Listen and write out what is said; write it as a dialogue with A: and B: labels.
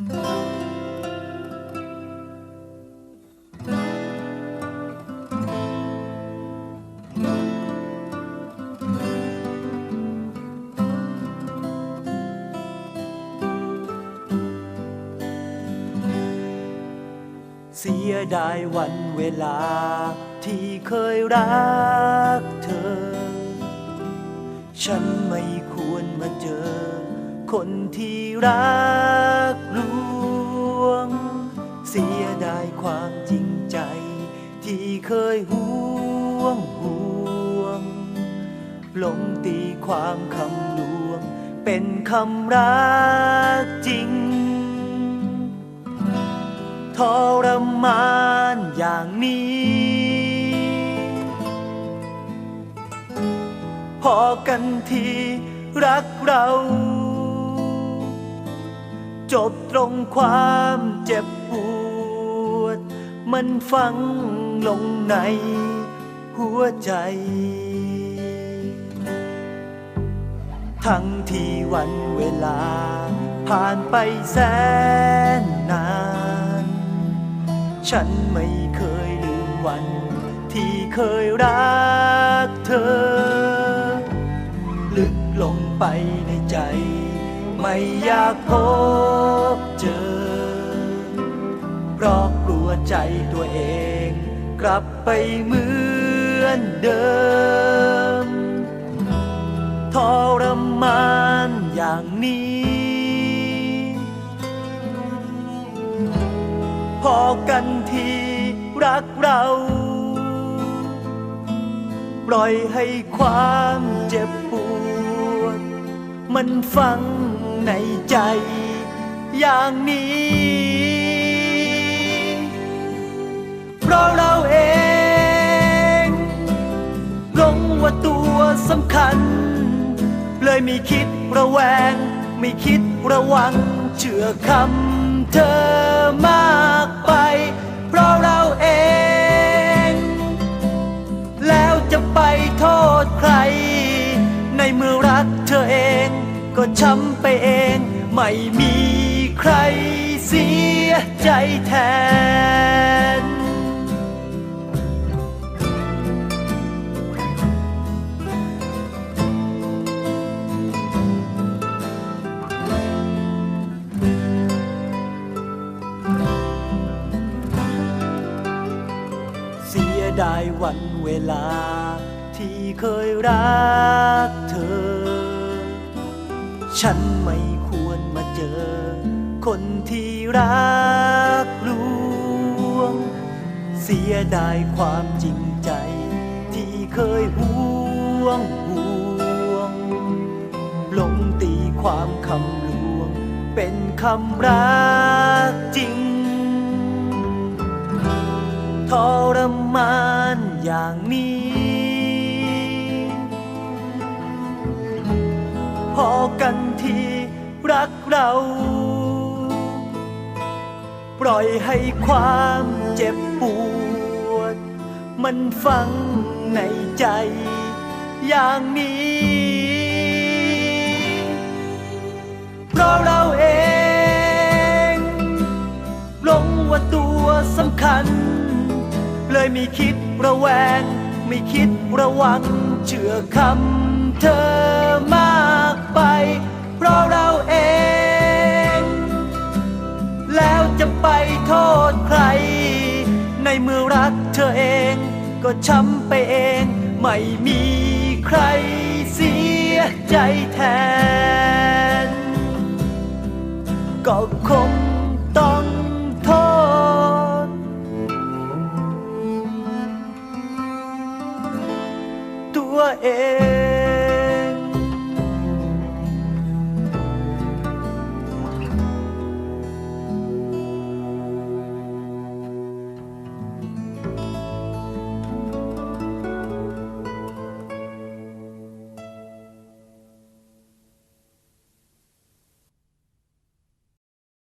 A: เสียดายวันเวลาที่เคยรักเธอ ฉันไม่ควรมาเจอ คนที่รัก เคยห่วงห่วงหลงตีความคำลวง เป็นคำรักจริง ทรมานอย่างนี้ พอกันทีรักเรา จบตรงความเจ็บปวด มันฝัง ลงในหัวใจ ทั้งที่วันเวลา ผ่านไปแสนนาน ฉันไม่เคยลืมวัน ที่เคยรักเธอ ลึกลงไปในใจ ไม่อยากพบเจอ เพราะกลัวใจตัวเอง กลับไปเหมือนเดิม ทรมานอย่างนี้ พอกันทีรักเรา ปล่อยให้ความเจ็บปวด มันฝังในใจอย่างนี้ สำคัญ เลยไม่คิดระแวง ไม่คิดระวัง เชื่อคำเธอมากไป เพราะเราเอง แล้วจะไปโทษใคร ในเมื่อรักเธอเอง ก็ช้ำไปเอง ไม่มีใครเสียใจแทน ยดายวันเวลา ที่เคยรักเธอ ฉันไม่ควรมาเจอ คนที่รักลวง เสียดายความจริงใจ ที่เคยห่วงห่วงหลงตีความคำลวง เป็นคำรักจริง ทรมานอย่างนี้ พอกันทีรักเรา ปล่อยให้ความเจ็บปวด มันฝังในใจอย่างนี้ ไม่คิดระแวง ไม่คิดระวัง เชื่อคำเธอมากไป เพราะเราเอง แล้วจะไปโทษใคร ในเมื่อรักเธอเอง ก็ช้ำไปเอง ไม่มีใครเสียใจแทน ตัวเอง